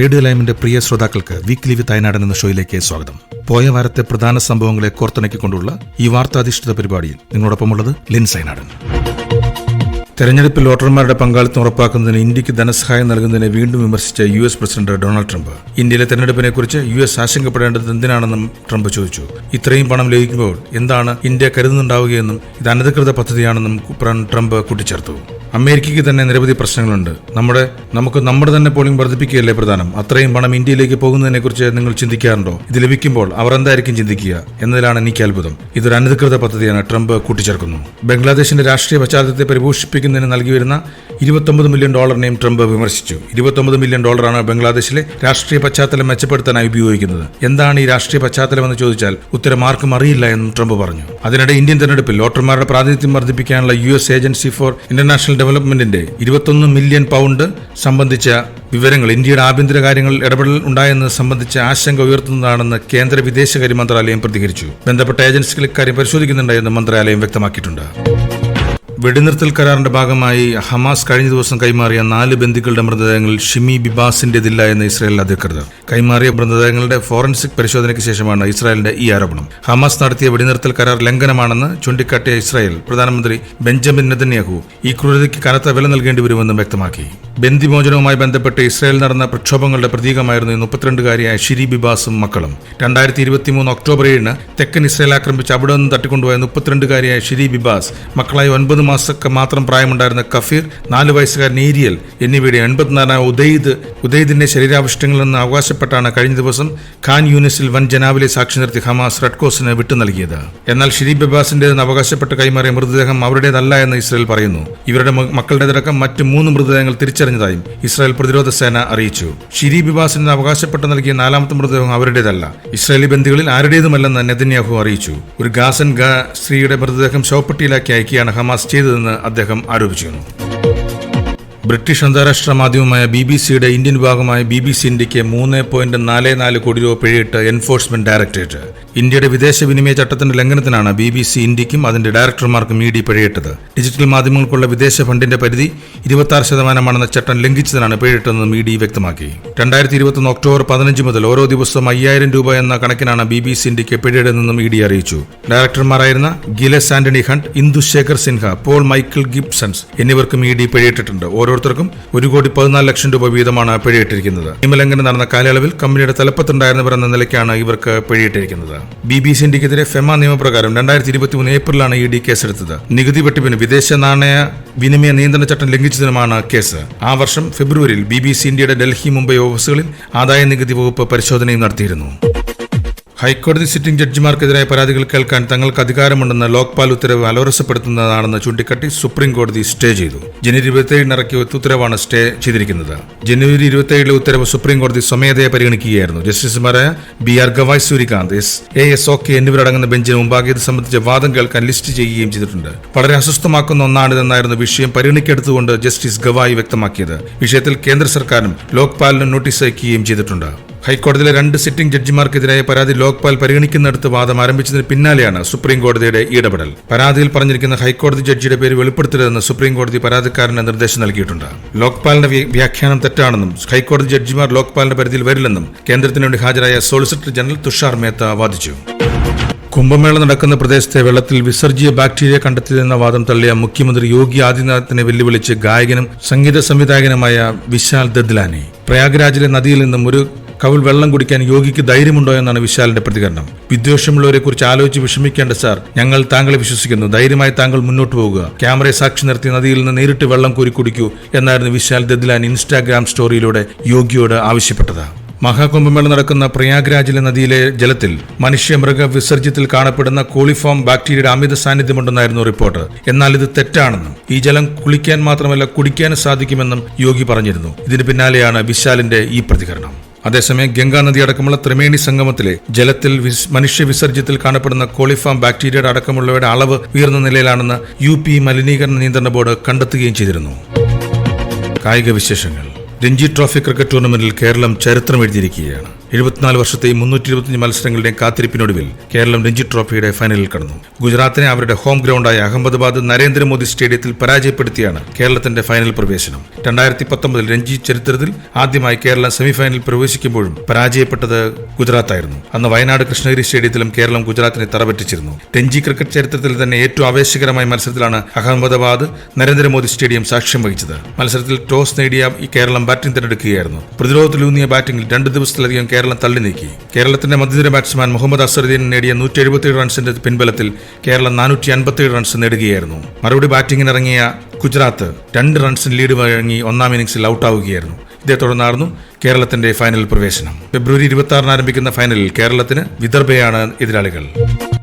Radio ലൈമിന്റെ പ്രിയ ശ്രോതാക്കൾക്ക് weekly വിത്ത് അയനാടൻ എന്ന ഷോയിലേക്ക് സ്വാഗതം. പോയ വാരത്തെ പ്രധാന സംഭവങ്ങളെ കോർത്തിണക്കിക്കൊണ്ടുള്ള ഈ വാർത്താധിഷ്ഠിത പരിപാടിയിൽ നിങ്ങളോടൊപ്പമുള്ളത് ലിൻ സൈനാടൻ തെരഞ്ഞെടുപ്പിൽ വോട്ടർമാരുടെ പങ്കാളിത്തം ഉറപ്പാക്കുന്നതിന് ഇന്ത്യയ്ക്ക് ധനസഹായം നൽകുന്നതിനെ വീണ്ടും വിമർശിച്ച U S president Donald Trump. ഇന്ത്യയിലെ തെരഞ്ഞെടുപ്പിനെക്കുറിച്ച് യു എസ് ആശങ്കപ്പെടേണ്ടത് എന്തിനാണെന്നും ട്രംപ് ചോദിച്ചു. ഇത്രയും പണം ലഭിക്കുമ്പോൾ എന്താണ് ഇന്ത്യ കരുതുന്നുണ്ടാവുകയെന്നും ഇത് അനധികൃത പദ്ധതിയാണെന്നും ട്രംപ് കൂട്ടിച്ചേർത്തു. അമേരിക്കയ്ക്ക് തന്നെ നിരവധി പ്രശ്നങ്ങളുണ്ട്. നമ്മുടെ നമുക്ക് നമ്മുടെ തന്നെ പോളിംഗ് വർദ്ധിപ്പിക്കുകയല്ലേ പ്രധാനം? അത്രയും പണം ഇന്ത്യയിലേക്ക് പോകുന്നതിനെക്കുറിച്ച് നിങ്ങൾ ചിന്തിക്കാറുണ്ടോ? ഇത് ലഭിക്കുമ്പോൾ അവർ എന്തായിരിക്കും ചിന്തിക്കുക എന്നതിലാണ് എനിക്ക് അത്ഭുതം. ഇതൊരു അനധികൃത പദ്ധതിയാണ്. ട്രംപ് കൂട്ടിച്ചേർക്കുന്നു. ബംഗ്ലാദേശിന്റെ രാഷ്ട്രീയ പശ്ചാത്തലത്തെ പരിപോഷിപ്പിക്കുന്നതിന് നൽകി വരുന്ന ഇരുപത്തൊമ്പത് മില്യൺ ഡോളറിനെയും ട്രംപ് വിമർശിച്ചു. ഇരുപത്തൊമ്പത് മില്യൺ ഡോളറാണ് ബംഗ്ലാദേശിലെ രാഷ്ട്രീയ പശ്ചാത്തലം മെച്ചപ്പെടുത്താനായി ഉപയോഗിക്കുന്നത്. എന്താണ് ഈ രാഷ്ട്രീയ പശ്ചാത്തലം എന്ന് ചോദിച്ചാൽ ഉത്തരം ആർക്കും അറിയില്ല എന്നും ട്രംപ് പറഞ്ഞു. അതിനിടെ ഇന്ത്യൻ തെരഞ്ഞെടുപ്പിൽ വോട്ടർമാരുടെ പ്രാതിനിധ്യം വർദ്ധിപ്പിക്കാനുള്ള യു ഏജൻസി ഫോർ ഇന്റർനാഷണൽ ഡെവലപ്മെന്റിന്റെ ഇരുപത്തൊന്ന് മില്യൺ പൗണ്ട് സംബന്ധിച്ച വിവരങ്ങൾ ഇന്ത്യയുടെ ആഭ്യന്തര കാര്യങ്ങളിൽ ഇടപെടൽ ഉണ്ടായെന്നത് സംബന്ധിച്ച ആശങ്ക ഉയർത്തുന്നതാണെന്ന് കേന്ദ്ര വിദേശകാര്യ മന്ത്രാലയം പ്രതികരിച്ചു. ബന്ധപ്പെട്ട ഏജൻസികൾ ഇക്കാര്യം പരിശോധിക്കുന്നുണ്ടെന്ന് മന്ത്രാലയം വ്യക്തമാക്കിയിട്ടുണ്ട്. വെടിനിർത്തൽ കരാറിന്റെ ഭാഗമായി ഹമാസ് കഴിഞ്ഞ ദിവസം കൈമാറിയ നാല് ബന്ധുക്കളുടെ മൃതദേഹങ്ങൾ ഷിമി ബിബാസിന്റേതില്ല എന്ന് ഇസ്രായേൽ അധികൃതർ. കൈമാറിയ മൃതദേഹങ്ങളുടെ ഫോറൻസിക് പരിശോധനയ്ക്ക് ശേഷമാണ് ഇസ്രായേലിന്റെ ഈ ആരോപണം. ഹമാസ് നടത്തിയ വെടിനിർത്തൽ കരാർ ലംഘനമാണെന്ന് ചൂണ്ടിക്കാട്ടിയ ഇസ്രായേൽ പ്രധാനമന്ത്രി ബെഞ്ചമിൻ നെതന്യാഹു ഈ ക്രൂരതയ്ക്ക് കനത്ത വില നൽകേണ്ടി വരുമെന്നും വ്യക്തമാക്കി. ബന്ദിമോചനവുമായി ബന്ധപ്പെട്ട് ഇസ്രായേൽ നടന്ന പ്രക്ഷോഭങ്ങളുടെ പ്രതീകമായിരുന്നു മുപ്പത്തിരണ്ടുകാരിയായ ഷിരി ബിബാസും മക്കളും. രണ്ടായിരത്തി ഇരുപത്തിമൂന്ന് ഒക്ടോബർ ഏഴിന് തെക്കൻ ഇസ്രായേൽ ആക്രമിച്ച് അവിടെ നിന്ന് തട്ടിക്കൊണ്ടുപോയ മുപ്പത്തിരണ്ടുകാരിയായ ഷിരി ബിബാസ് മക്കളായി ഒൻപത് മാസക്ക് മാത്രം പ്രായമുണ്ടായിരുന്ന കഫീർ നാല് വയസ്സുകാരൻ ഏരിയൽ എന്നിവയുടെ എൺപത്തിനാലാം ഉദയ്ദ് ഉദയ്ദിന്റെ ശരീരാവശിഷ്ടങ്ങളിൽ നിന്ന് അവകാശപ്പെട്ടാണ് കഴിഞ്ഞ ദിവസം ഖാൻ യൂനിസിൽ വൻ ജനാവിലെ സാക്ഷി നിർത്തി ഹമാസ് റെഡ് ക്രോസിന് വിട്ടു നൽകിയത്. എന്നാൽ ഷിരി ബിബാസിന്റേതെന്ന് അവകാശപ്പെട്ട് കൈമാറിയ മൃതദേഹം അവരുടേതല്ല എന്ന് ഇസ്രായേൽ പറയുന്നു. ഇവരുടെ മക്കളുടെ മക്കളുടേതടക്കം മറ്റ് മൂന്ന് മൃതദേഹങ്ങൾ തിരിച്ചറിഞ്ഞതായും ഇസ്രായേൽ പ്രതിരോധ സേന അറിയിച്ചു. ഷിരി ബിബാസിന് അവകാശപ്പെട്ട് നൽകിയ നാലാമത്തെ മൃതദേഹം അവരുടേതല്ല. ഇസ്രായേലി ബന്ധികളിൽ ആരുടേതുമല്ലെന്ന് നെതന്യാഹു അറിയിച്ചു. ഒരു ഗാസൻ ഗ സ്ത്രീയുടെ മൃതദേഹം ശവപ്പെട്ടിയിലാക്കി അയക്കുകയാണ് ഹമാസ് ചെയ്തതെന്ന് അദ്ദേഹം ആരോപിച്ചിരുന്നു. ബ്രിട്ടീഷ് അന്താരാഷ്ട്ര മാധ്യമമായ ബി ബി സിയുടെ ഇന്ത്യൻ വിഭാഗമായ ബി ബി സി ഇന്ത്യയ്ക്ക് മൂന്ന് പോയിന്റ് നാല് നാല് കോടി രൂപ പിഴയിട്ട് എൻഫോഴ്സ്മെന്റ് ഡയറക്ടറേറ്റ്. ഇന്ത്യയുടെ വിദേശ വിനിമയ ചട്ടത്തിന്റെ ലംഘനത്തിനാണ് ബി ബി സി ഇന്ത്യക്കും അതിന്റെ ഡയറക്ടർമാർക്കും ഇ ഡി പിഴയിട്ടത്. ഡിജിറ്റൽ മാധ്യമങ്ങൾക്കുള്ള വിദേശ ഫണ്ടിന്റെ പരിധി ഇരുപത്തി ശതമാനമാണെന്ന ചട്ടം ലംഘിച്ചതിനാണ് പിഴയിട്ടതെന്നും ഇ ഡി വ്യക്തമാക്കി. രണ്ടായിരത്തി ഇരുപത്തൊന്ന് ഒക്ടോബർ പതിനഞ്ച് മുതൽ ഓരോ ദിവസവും അയ്യായിരം രൂപ എന്ന കണക്കിനാണ് ബി ബി സി ഇന്ത്യയ്ക്ക് പിഴയിടുന്നതെന്നും ഇ ഡി അറിയിച്ചു. ഡയറക്ടർമാരായിരുന്ന Giles Antony Hunt Indushekhar Sinha Paul Michael Gibsons എന്നിവർക്കും ഇ ഡി പിഴയിട്ടിട്ടുണ്ട്. ഓരോരുത്തർക്കും ഒരു കോടി പതിനാല് ലക്ഷം രൂപ വീതമാണ് പിഴയിട്ടിരിക്കുന്നത്. നിയമലംഘനം നടന്ന കാലയളവിൽ കമ്പനിയുടെ തലപ്പത്തുണ്ടായിരുന്നവർ എന്ന നിലയ്ക്കാണ് ഇവർക്ക് പിഴയിട്ടിരിക്കുന്നത്. ബി ബി സി ഫെമ നിയമപ്രകാരം രണ്ടായിരത്തി ഇരുപത്തി മൂന്ന് ഏപ്രിലാണ് ഇ ഡി കേസെടുത്തത്. നികുതി വെട്ടിപ്പിന് വിദേശ നാണയ വിനിമയ നിയന്ത്രണ ചട്ടം ലംഘിച്ചതിനുമാണ് കേസ്. ആ വർഷം ഫെബ്രുവരിയിൽ ബി ബി സി ഇന്ത്യയുടെ ഡൽഹി മുംബൈ ഓഫീസുകളിൽ ആദായ നികുതി വകുപ്പ് പരിശോധനയും നടത്തിയിരുന്നു. ഹൈക്കോടതി സിറ്റിംഗ് ജഡ്ജിമാർക്കെതിരായ പരാതികൾ കേൾക്കാൻ തങ്ങൾക്ക് അധികാരമുണ്ടെന്ന ലോക്പാൽ ഉത്തരവ് അലോരസപ്പെടുത്തുന്നതാണെന്ന് ചൂണ്ടിക്കാട്ടി സുപ്രീം കോടതി സ്റ്റേ ചെയ്തു. ജനുവരി ഇരുപത്തിയേഴിന് ഇറക്കിയ ഉത്തരവാണ് സ്റ്റേ ചെയ്തിരിക്കുന്നത്. ജനുവരി ഇരുപത്തിയേഴിലെ ഉത്തരവ് സുപ്രീം കോടതി സ്വമേധയെ പരിഗണിക്കുകയായിരുന്നു. ജസ്റ്റിസുമാരായ B R Gavai Suryakant S A S O K എന്നിവരടങ്ങുന്ന ബെഞ്ചിന് മുമ്പാകെ ഇത് സംബന്ധിച്ച വാദം കേൾക്കാൻ ലിസ്റ്റ് ചെയ്യുകയും ചെയ്തിട്ടുണ്ട്. വളരെ അസ്വസ്ഥമാക്കുന്ന ഒന്നാണിതെന്നായിരുന്നു വിഷയം പരിഗണിക്കെടുത്തുകൊണ്ട് ജസ്റ്റിസ് ഗവായി വ്യക്തമാക്കിയത്. വിഷയത്തിൽ കേന്ദ്ര സർക്കാരും ലോക്പാലിനും നോട്ടീസ് അയക്കുകയും ചെയ്തിട്ടുണ്ട്. ഹൈക്കോടതിയിലെ രണ്ട് സിറ്റിംഗ് ജഡ്ജിമാർക്കെതിരായ പരാതി ലോക്പാൽ പരിഗണിക്കുന്നിടത്ത് വാദം ആരംഭിച്ചതിന് പിന്നാലെയാണ് സുപ്രീം കോടതിയുടെ ഇടപെടൽ. പരാതിയിൽ പറഞ്ഞിരിക്കുന്ന ഹൈക്കോടതി ജഡ്ജിയുടെ പേര് വെളിപ്പെടുത്തരുതെന്ന് സുപ്രീം കോടതി പരാതിക്കാരന് നിർദ്ദേശം നൽകിയിട്ടുണ്ട്. ലോക്പാലിന്റെ വ്യാഖ്യാനം തെറ്റാണെന്നും ഹൈക്കോടതി ജഡ്ജിമാർ ലോക്പാലിന്റെ പരിധിയിൽ വരില്ലെന്നും കേന്ദ്രത്തിന് വേണ്ടി ഹാജരായ സോളിസിറ്റർ ജനറൽ തുഷാർ മേത്ത വാദിച്ചു. കുംഭമേള നടക്കുന്ന പ്രദേശത്തെ വെള്ളത്തിൽ വിസർജ്യ ബാക്ടീരിയ കണ്ടെത്തിയതെന്ന വാദം തള്ളിയ മുഖ്യമന്ത്രി യോഗി ആദിത്യനാഥിനെ വെല്ലുവിളിച്ച് ഗായകനും സംഗീത സംവിധായകനുമായ വിശാൽ ദദ്ലാനി. പ്രയാഗ്രാജിലെ നദിയിൽ നിന്നും ഒരു കവിൾ വെള്ളം കുടിക്കാൻ യോഗിക്ക് ധൈര്യമുണ്ടോ എന്നാണ് വിശാലിന്റെ പ്രതികരണം. വിദ്വേഷമുള്ളവരെ കുറിച്ച് ആലോചിച്ച് വിഷമിക്കേണ്ട സാർ. ഞങ്ങൾ താങ്കളെ വിശ്വസിക്കുന്നു. ധൈര്യമായി താങ്കൾ മുന്നോട്ട് പോകുക. ക്യാമറയെ സാക്ഷി നിർത്തി നദിയിൽ നിന്ന് നേരിട്ട് വെള്ളം കോരി കുടിക്കൂ എന്നായിരുന്നു വിശാൽ ദദ്ലാൻ ഇൻസ്റ്റാഗ്രാം സ്റ്റോറിയിലൂടെ യോഗിയോട് ആവശ്യപ്പെട്ടത്. മഹാകുംഭമേള നടക്കുന്ന പ്രയാഗ്രാജിലെ നദിയിലെ ജലത്തിൽ മനുഷ്യ മൃഗ വിസർജ്യത്തിൽ കാണപ്പെടുന്ന കോളിഫോം ബാക്ടീരിയയുടെ അമിത സാന്നിധ്യമുണ്ടെന്നായിരുന്നു റിപ്പോർട്ട്. എന്നാൽ ഇത് തെറ്റാണെന്നും ഈ ജലം കുളിക്കാൻ മാത്രമല്ല കുടിക്കാനും സാധിക്കുമെന്നും യോഗി പറഞ്ഞിരുന്നു. ഇതിന് പിന്നാലെയാണ് വിശാലിന്റെ ഈ പ്രതികരണം. അതേസമയം ഗംഗാ നദി അടക്കമുള്ള ത്രിവേണി സംഗമത്തിലെ ജലത്തിൽ മനുഷ്യ വിസർജ്യത്തിൽ കാണപ്പെടുന്ന കോളിഫാം ബാക്ടീരിയയുടെ അടക്കമുള്ളവയുടെ അളവ് ഉയർന്ന നിലയിലാണെന്ന് യു പി മലിനീകരണ നിയന്ത്രണ ബോർഡ് കണ്ടെത്തുകയും ചെയ്തിരുന്നു. കായിക വിശേഷങ്ങൾ. രഞ്ജി ട്രോഫി ക്രിക്കറ്റ് ടൂർണമെന്റിൽ കേരളം ചരിത്രം എഴുതിയിരിക്കുകയാണ് എഴുപത്തിനാല് വർഷത്തെയും മുന്നൂറ്റി ഇരുപത്തിയഞ്ച് മത്സരങ്ങളുടെയും കാത്തിരിപ്പിനൊടുവിൽ കേരളം രഞ്ജി ട്രോഫിയുടെ ഫൈനലിൽ കടന്നു. ഗുജറാത്തിനെ അവരുടെ ഹോം ഗ്രൗണ്ടായ അഹമ്മദാബാദ് നരേന്ദ്രമോദി സ്റ്റേഡിയത്തിൽ പരാജയപ്പെടുത്തിയാണ് കേരളത്തിന്റെ ഫൈനൽ പ്രവേശനം. രണ്ടായിരത്തി പത്തൊമ്പതിൽ രഞ്ജി ചരിത്രത്തിൽ ആദ്യമായി കേരളം സെമിഫൈനലിൽ പ്രവേശിക്കുമ്പോഴും പരാജയപ്പെട്ടത് ഗുജറാത്തായിരുന്നു. അന്ന് വയനാട് കൃഷ്ണഗിരി സ്റ്റേഡിയത്തിലും കേരളം ഗുജറാത്തിനെ തറപറ്റിച്ചിരുന്നു. രഞ്ജി ക്രിക്കറ്റ് ചരിത്രത്തിൽ തന്നെ ഏറ്റവും ആവേശകരമായ മത്സരത്തിലാണ് അഹമ്മദാബാദ് നരേന്ദ്രമോദി സ്റ്റേഡിയം സാക്ഷ്യം വഹിച്ചത്. മത്സരത്തിൽ ടോസ് നേടിയ കേരളം ബാറ്റിംഗ് തിരഞ്ഞെടുക്കുകയായിരുന്നു. പ്രതിരോധത്തിലൂന്നിയ ബാറ്റിംഗിൽ രണ്ട് ദിവസത്തിലധികം കേരളം തള്ളി നീക്കി. കേരളത്തിന്റെ മധ്യനിര ബാറ്റ്സ്മാൻ മുഹമ്മദ് അസറുദ്ദീൻ നേടിയ നൂറ്റി എഴുപത്തിയേഴ് റൺസിന്റെ പിൻബലത്തിൽ കേരളം നാനൂറ്റി അൻപത്തിയേഴ് റൺസ് നേടുകയായിരുന്നു. മറുപടി ബാറ്റിംഗിനിറങ്ങിയ ഗുജറാത്ത് രണ്ട് റൺസിന് ലീഡ് വഴങ്ങി ഒന്നാം ഇന്നിംഗ്സിൽ ഔട്ടാവുകയായിരുന്നു ഇതേ തുടർന്നായിരുന്നു കേരളത്തിന്റെ ഫൈനൽ പ്രവേശനം. ഫെബ്രുവരി ഇരുപത്തി ആറിന് ആരംഭിക്കുന്ന ഫൈനലിൽ കേരളത്തിന് വിദർഭയാണ് എതിരാളികൾ.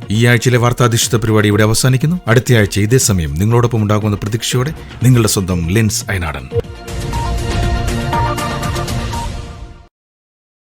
ഈ ആഴ്ചയിലെ വാർത്താധിഷ്ഠിത പരിപാടി ഇവിടെ അവസാനിക്കുന്നു. അടുത്തയാഴ്ച ഇതേ സമയം നിങ്ങളോടൊപ്പം ഉണ്ടാകുമെന്ന പ്രതീക്ഷയോടെ നിങ്ങളുടെ സ്വന്തം ലെൻസ് അയനാടൻ.